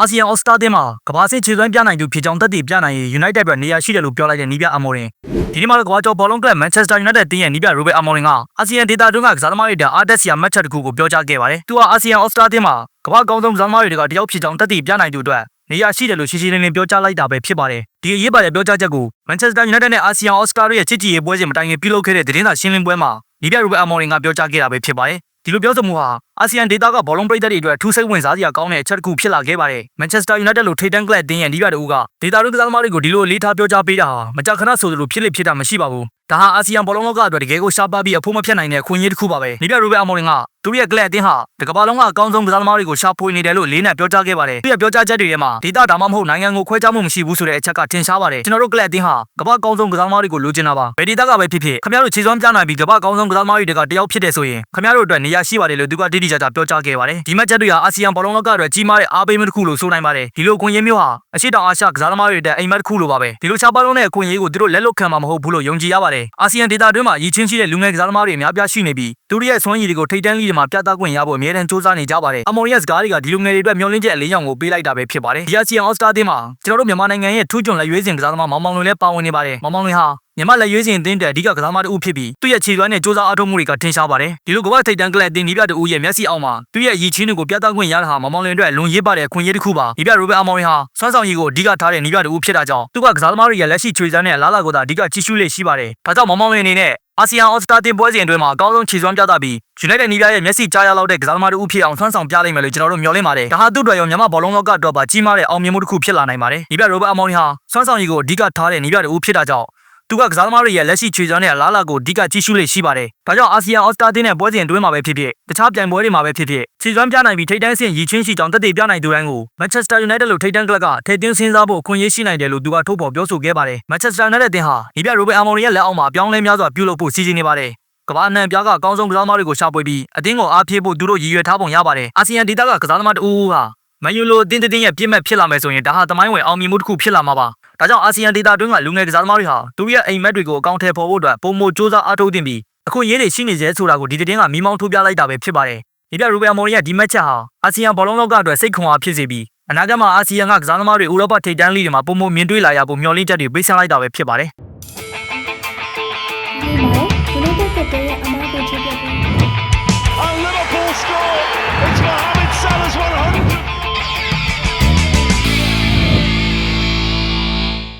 အာဆီယံအော်စတာတင်းမှာကမ္ဘာစစ်ခြေစွမ်းပြနိုင်သူဖြစ်ကြောင်းသက်သေပြနိုင်ရင် United အတွက်နေရာရှိတယ်လို့ပြောလိုက်တဲ့နီးပြအမော်ရင်ဒီနေ့မှာတော့ကမ္ဘာကျော်ဘောလုံးကလပ် Manchester United တင်းရဲ့နီးပြ Robert Amorim ကအာဆီယံဒေသတွင်းကကစားသမားတွေတက်အားတက်စရာမတ်ချက်တစ်ခုကိုပြောကြားခဲ့ပါတယ်။သူကအာဆီယံအော်စတာတင်းမှာကမ္ဘာအကောင်းဆုံးကစားသမားတွေကတယောက်ဖြစ်ကြောင်းသက်သေပြနိုင်သူအတွက်နေရာရှိတယ်လို့ရှင်းရှင်းလင်းလင်းပြောကြားလိုက်တာပဲဖြစ်ပါတယ်။ဒီအရေးပါတဲ့ပြောကြားချက်ကို Manchester United နဲ့အာဆီယံအော်စတာရဲ့ချစ်ကြည်ရေးပွဲစဉ်မတိုင်ခင်ပြုလုပ်ခဲ့တဲ့သတင်းစာရှင်းလင်းပွဲမှာနီးပြ Robert Amorim ကပြောကြားခဲ့တာပဲဖြစ်ပါတယ်။ ဒီလိုပြောဆိုမှုဟာအာဆီယံဒေသကဘောလုံးပရိသတ်တွေအတွက်ထူးစိတ်ဝင်စားစရာကောင်းတဲ့အချက်တစ်ခုဖြစ်လာခဲ့ပါတယ်။ Manchester United လိုထိပ်တန်းကလပ်တင်းရဲ့နီးပြတူကဒေသတွင်းကစားသမားတွေကိုဒီလိုအလေးထားပြောကြားပေးတာဟာမကြာခဏဆိုသလိုဖြစ်လေဖြစ်တာမရှိပါဘူး။ဒါဟာအာဆီယံဘောလုံးလောကအတွက်တကယ်ကိုရှားပါပြီးအဖို့မဖြတ်နိုင်တဲ့အခွင့်အရေးတစ်ခုပါပဲ။နီးပြ Robert Amorim က သူရဲ့ကလပ်အတင်းဟာတကမ္ဘာလုံးကအကောင်းဆုံးကစားသမားတွေကိုရှာဖွေနေတယ်လို့လေးနက်ပြောကြားခဲ့ပါတယ်။သူရဲ့ပြောကြားချက်တွေထဲမှာဒေသဒါမှမဟုတ်နိုင်ငံကိုခွဲခြားမှုမရှိဘူးဆိုတဲ့အချက်ကထင်ရှားပါတယ်။ကျွန်တော်တို့ကလပ်အတင်းဟာကမ္ဘာအကောင်းဆုံးကစားသမားတွေကိုလိုချင်တာပါ။ဘယ်ဒေသကပဲဖြစ်ဖြစ်ခင်ဗျားတို့ခြေစွမ်းပြနိုင်ပြီးကမ္ဘာအကောင်းဆုံးကစားသမားတွေကတယောက်ဖြစ်တယ်ဆိုရင်ခင်ဗျားတို့အတွက်နေရာရှိပါတယ်လို့သူကတိတိကျကျပြောကြားခဲ့ပါတယ်။ဒီမတ်ချက်တွေဟာအာဆီယံဘောလုံးလောကအတွက်ကြီးမားတဲ့အားပေးမှုတစ်ခုလို့ဆိုနိုင်ပါတယ်။ဒီလိုခွင့်ရမျိုးဟာအရှိတောင်အာရှကစားသမားတွေအတွက်အိမ်မက်တစ်ခုလိုပါပဲ။ဒီလိုချပါလုံးတဲ့အခွင့်အရေးကိုသူတို့လက်လွတ်ခံမှာမဟုတ်ဘူးလို့ယုံကြည်ရပါတယ်။အာဆီယံဒေသတွင်းမှာရည်ချင်းရှိတဲ့လူငယ်ကစားသမားတွေအများပြားရှိနေပြီး သူတို့ရဲ့ဆွမ်းရည်တွေကိုထိပ်တန်းလိတွေမှာပြသခွင့်ရဖို့အမြဲတမ်းစူးစမ်းနေကြပါတယ်။အမော်ရီယက်စကားတွေကဒီလူငယ်တွေအတွက်မျှော်လင့်ချက်အလေးရောင်ကိုပေးလိုက်တာပဲဖြစ်ပါတယ်။ဒီအာဆီယံအော်စတာတင်းမှာကျွန်တော်တို့မြန်မာနိုင်ငံရဲ့ထူးချွန်လက်ရွေးစင်ကစားသမားမောင်မောင်လွင်လည်းပါဝင်နေပါတယ်။မောင်မောင်လွင်ဟာမြန်မာလက်ရွေးစင်အသင်းတဲ့အဓိကကစားသမားတစ်ဦးဖြစ်ပြီးသူ့ရဲ့ခြေစွမ်းနဲ့စူးစမ်းအားထုတ်မှုတွေကထင်ရှားပါတယ်။ဒီလိုကမ္ဘာထိပ်တန်းကလပ်အသင်းဒီပြတူဦးရဲ့မျက်စိအောက်မှာသူ့ရဲ့ရည်ချင်းတွေကိုပြသခွင့်ရတာဟာမောင်မောင်လွင်အတွက်လွန်ရစ်ပါတဲ့အခွင့်အရေးတစ်ခုပါ။ဒီပြရိုဘတ်အမော်ရီဟာစွမ်းဆောင်ရည်ကိုအဓိကထားတဲ့နီးပြတူဦးဖြစ်တာကြောင့်သူကကစားသမားတွေရဲ့လက်ရှိခြေစွမ်းနဲ့အလားအလာကိုသာအဓိကကြည့်ရှုလေ့ရှိပါတယ်။ဒါကြောင့်မောင်မောင်လွင်အနေနဲ့အာဆီယံအော်စတာတင်ပွဲစဉ်အတွင်းမှာအကောင်းဆုံးခြေစွမ်းပြသပြီး United နီးပြရဲ့မျက်စိကြားရလောက်တဲ့ကစားသမားတို့ဖြစ်အောင်ဆွမ်းဆောင်ပြနိုင်မယ်လို့ကျွန်တော်တို့မျှော်လင့်ပါတယ်။ဒါဟာသူ့အတွက်ရောမြန်မာဘောလုံးလောကအတွက်ပါကြီးမားတဲ့အောင်မြင်မှုတစ်ခုဖြစ်လာနိုင်ပါတယ်။နီးပြရိုဘတ်အမော်ရီဟာဆွမ်းဆောင်ရည်ကိုအဓိကထားတဲ့နီးပြတူဦးဖြစ်တာကြောင့် သူကကစားသမားတွေရဲ့လက်ရှိခြေစွမ်းနဲ့အလားအလာကိုအဓိကကြည့်ရှုလေ့ရှိပါတယ်။ဒါကြောင့်အာဆီယံအော်စတာတင်းနဲ့ပွဲစဉ်အတွင်းမှာပဲဖြစ်ဖြစ်တခြားပြိုင်ပွဲတွေမှာပဲဖြစ်ဖြစ်ခြေစွမ်းပြနိုင်ပြီးထိပ်တန်းဆင့်ရည်ချင်းရှိကြောင်းသက်သေပြနိုင်သူတိုင်းကို Manchester United လို့ထိပ်တန်းကလပ်ကထိပ်တင်းစဉ်းစားဖို့အခွင့်အရေးရှိနိုင်တယ်လို့သူကထုတ်ဖော်ပြောဆိုခဲ့ပါတယ်။ Manchester United တင်ဟာနီးပြရိုဘတ်အမော်ရီရဲ့လက်အောက်မှာအပြောင်းလဲများစွာပြုလုပ်ဖို့စီစဉ်နေပါတယ်။ကမ္ဘာအနှံ့ပြားကအကောင်းဆုံးကစားသမားတွေကိုရှာဖွေပြီးအသင်းကိုအားဖြည့်ဖို့သူတို့ရည်ရွယ်ထားပုံရပါတယ်။အာဆီယံဒေသကကစားသမားတဦးဦးဟာမန်ယူလိုအသင်းတစ်သင်းရဲ့ပြစ်မှတ်ဖြစ်လာမယ်ဆိုရင်ဒါဟာသမိုင်းဝင်အောင်မြင်မှုတစ်ခုဖြစ်လာမှာပါ။ ဒါကြောင့်အာဆီယံဒေသတွင်းကလူငယ်ကစားသမားတွေဟာသူတို့ရဲ့အိမ်မက်တွေကိုအကောင့်ထဲပေါ်ဖို့အတွက်ပုံမစူးစမ်းအားထုတ်တင်ပြီးအခုရေးတွေရှိနေစေဆိုတာကိုဒီသတင်းကမိမောင်းထုတ်ပြလိုက်တာပဲဖြစ်ပါတယ်။ဒီပြရူဘယ်မော်ရီရဲ့ဒီမတ်ချက်ဟာအာဆီယံဘောလုံးလောကအတွက်စိတ်ခွန်အားဖြစ်စေပြီးအနာဂတ်မှာအာဆီယံကကစားသမားတွေဥရောပထိပ်တန်းလိတွေမှာပုံမမြင်တွေ့လာရဖို့မျှော်လင့်ချက်တွေပေးဆန်းလိုက်တာပဲဖြစ်ပါတယ်။ဒီမှာ United ကတည်းကအမားကိုချပြပေး And Liverpool score!